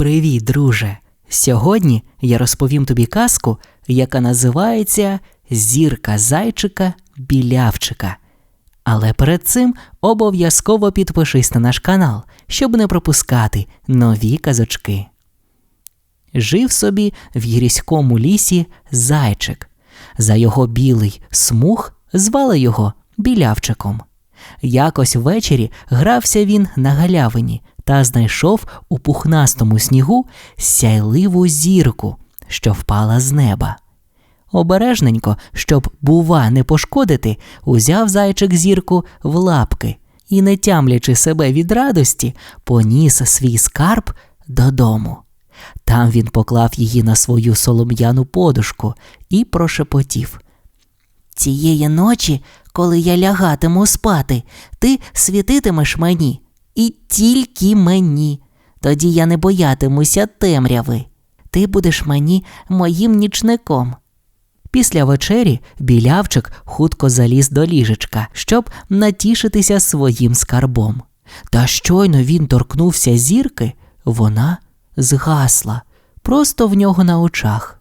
Привіт, друже! Сьогодні я розповім тобі казку, яка називається Зірка зайчика білявчика. Але перед цим обов'язково підпишись на наш канал, щоб не пропускати нові казочки. Жив собі в гірському лісі зайчик. За його білий смуг звали його білявчиком. Якось ввечері грався він на галявині та знайшов у пухнастому снігу сяйливу зірку, що впала з неба. Обережненько, щоб, бува, не пошкодити, узяв зайчик зірку в лапки і, не тямлячи себе від радості, поніс свій скарб додому. Там він поклав її на свою солом'яну подушку і прошепотів. Цієї ночі, коли я лягатиму спати, ти світитимеш мені і тільки мені. Тоді я не боятимуся темряви. Ти будеш мені моїм нічником. Після вечері білявчик хутко заліз до ліжечка, щоб натішитися своїм скарбом. Та щойно він торкнувся зірки, вона згасла просто в нього на очах.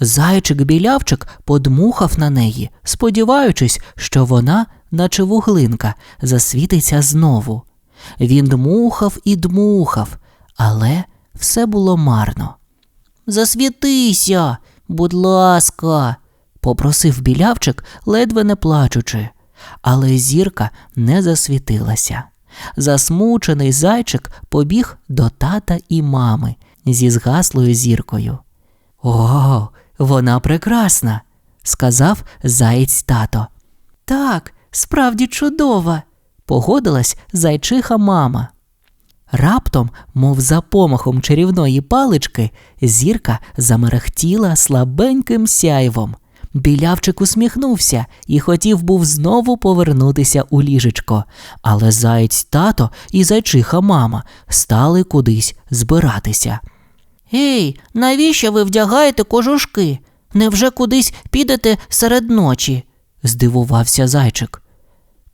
Зайчик білявчик подмухав на неї, сподіваючись, що вона, наче вуглинка, засвітиться знову. Він дмухав і дмухав, але все було марно. Засвітися, будь ласка, попросив білявчик, ледве не плачучи, але зірка не засвітилася. Засмучений зайчик побіг до тата і мами зі згаслою зіркою. О, вона прекрасна, сказав заєць тато. Так, справді чудова, погодилась зайчиха мама. Раптом, мов за помахом чарівної палички, зірка замерехтіла слабеньким сяйвом. Білявчик усміхнувся і хотів був знову повернутися у ліжечко, але заєць тато і зайчиха мама стали кудись збиратися. Ей, навіщо ви вдягаєте кожушки? Невже кудись підете серед ночі? здивувався зайчик.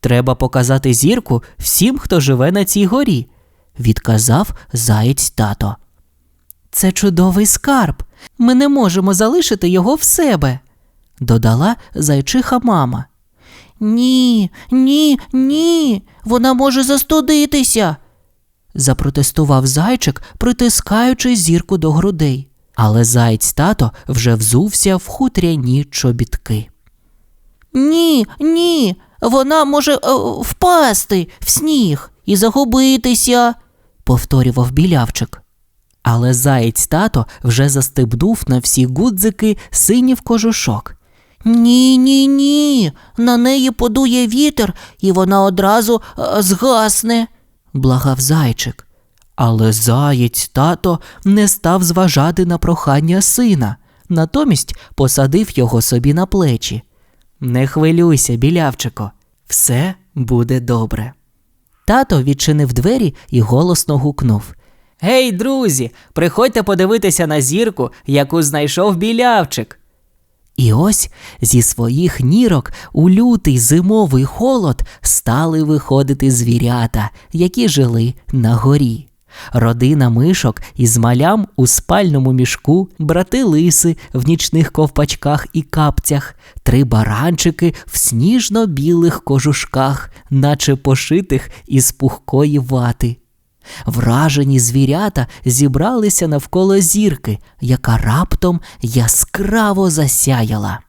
Треба показати зірку всім, хто живе на цій горі, відказав заєць тато. Це чудовий скарб. Ми не можемо залишити його в себе, додала зайчиха мама. Ні, ні, ні, вона може застудитися, запротестував зайчик, притискаючи зірку до грудей. Але заєць тато вже взувся в хутряні чобітки. Ні, ні, вона може е, впасти в сніг і загубитися, повторював білявчик. Але заєць тато вже застебнув на всі гудзики синів кожушок. Ні, ні, ні. На неї подує вітер, і вона одразу е, згасне, благав зайчик. Але заєць тато не став зважати на прохання сина, натомість посадив його собі на плечі. Не хвилюйся, білявчико, все буде добре. Тато відчинив двері і голосно гукнув Гей, друзі, приходьте подивитися на зірку, яку знайшов білявчик. І ось зі своїх нірок у лютий зимовий холод стали виходити звірята, які жили на горі. Родина мишок із малям у спальному мішку, брати лиси в нічних ковпачках і капцях, три баранчики в сніжно-білих кожушках, наче пошитих із пухкої вати. Вражені звірята зібралися навколо зірки, яка раптом яскраво засяяла.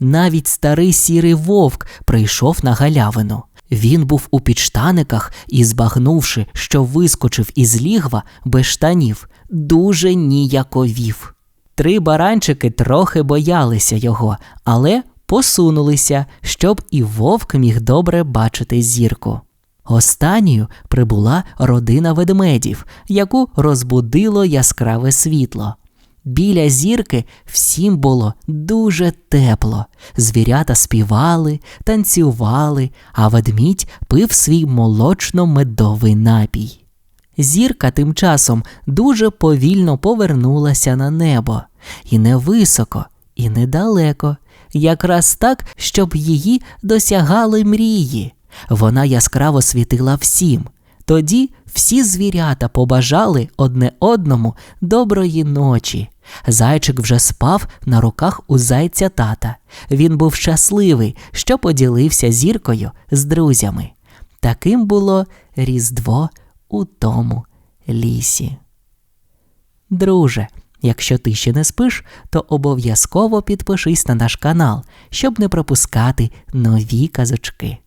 Навіть старий сірий вовк прийшов на галявину. Він був у підштаниках і, збагнувши, що вискочив із лігва без штанів, дуже ніяковів. Три баранчики трохи боялися його, але посунулися, щоб і вовк міг добре бачити зірку. Останньою прибула родина ведмедів, яку розбудило яскраве світло. Біля зірки всім було дуже тепло. Звірята співали, танцювали, а ведмідь пив свій молочно-медовий напій. Зірка тим часом дуже повільно повернулася на небо, і не високо, і недалеко, якраз так, щоб її досягали мрії. Вона яскраво світила всім, Тоді всі звірята побажали одне одному доброї ночі. Зайчик вже спав на руках у зайця тата. Він був щасливий, що поділився зіркою з друзями. Таким було Різдво у тому лісі. Друже, якщо ти ще не спиш, то обов'язково підпишись на наш канал, щоб не пропускати нові казочки.